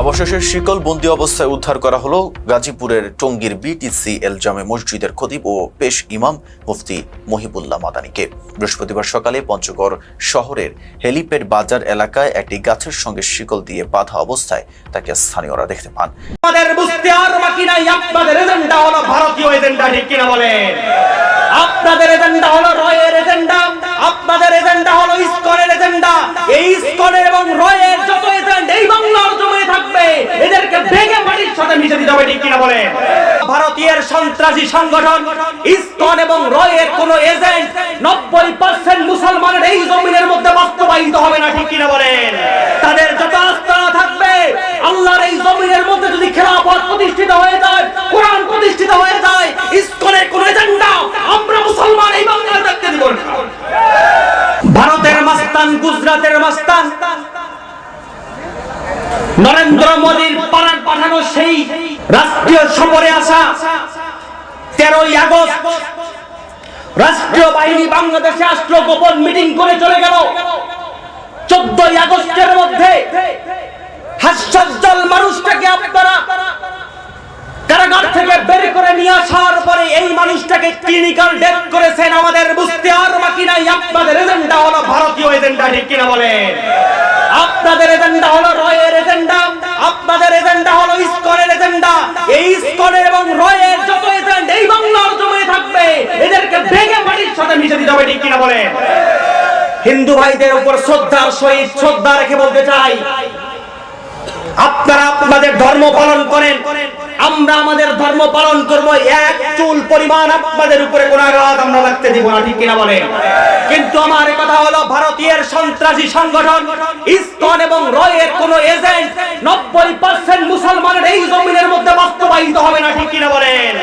অবশেষে শিকল বন্দি অবস্থায় উদ্ধার করা হলো গাজীপুরের টঙ্গীর বিটিসি এল জামে মসজিদের খতিব ও পেশ ইমাম মুফতি মহিবুল্লাহ মাদানিকে। বৃহস্পতিবার সকালে পঞ্চগড় শহরের হেলিপ্যাড বাজার এলাকায় একটি গাছের সঙ্গে শিকল দিয়ে বাঁধা অবস্থায় তাকে স্থানীয়রা দেখতে পান। আপনাদের এজেন্ডা হলো রয়ের এজেন্ডা, আপনাদের এজেন্ডা হলো ইসকনের এজেন্ডা। এই ইসকনের এবং রয়ের যত এজেন্ট এই বাংলার জমিনে থাকবে এদেরকে ভেঙে মাটির সাথে মিশে দিতে হবে ঠিক কিনা বলেন সন্ত্রাসী সংগঠন, ইসকন এবং রয়ের কোন এজেন্ট নব্বই পার্সেন্ট মুসলমানের এই জমিনের মধ্যে বাস্তবায়িত হবে না, ঠিক কিনা বলেন? তাদের যত আস্থা থাকবে, আল্লাহর এই জমিনের মধ্যে যদি খেলাফত প্রতিষ্ঠিত হয়ে যায়, কোরআন প্রতিষ্ঠিত হয়ে যায়, ইসকনের কোন এজেন্ডা আমরা মুসলমান এই বাংলায় থাকতে দিব ভারতের মাস্তান গুজরাটের মাস্তান, নরেন্দ্র মোদীর পাড়ার পাঠানো সেই রাষ্ট্রীয় সফরে আসা তেরোই আগস্ট রাষ্ট্রীয় বাহিনী বাংলাদেশে আসলো, গোপন মিটিং করে চলে গেল। চোদ্দই আগস্টের মধ্যে মানুষটাকে আপনারা কারাগার থেকে বের করে নিয়ে আসার পরে এই মানুষটাকে ক্লিনিক্যাল ডেথ করেছেন আমাদের বুঝতে আর বাকি নাই। আপনাদের এজেন্ডা হলো ভারতীয় এজেন্ডা ঠিক কিনা বলেন? আপনাদের এজেন্ডা হলো রয়ের এজেন্ডা আপনাদের এজেন্ডা হলো এজেন্ডা এই ইসকনের এবং রয়ের যত এজেন্ট এই বাংলার জমিনে থাকবে, এদেরকে ভেঙে মাটির সাথে মিশে দিতে হবে, ঠিক কিনা বলেন হিন্দু ভাইদের উপর শ্রদ্ধার সহিত শ্রদ্ধা রেখে বলতে চাই, আপনারা আপনাদের ধর্ম পালন করেন, আমরা আমাদের ধর্ম পালন করব, এক চুল পরিমাণ আপনাদের উপরে কোন আঘাত আমরা লাগতে দিব না, ঠিক কিনা বলেন কিন্তু আমার কথা হলো ভারতীয় সন্ত্রাসী সংগঠন, ইসকন এবং রয়ের কোন এজেন্ট নব্বই পার্সেন্ট মধ্যে হবে না ঠিক কিনা বলেন?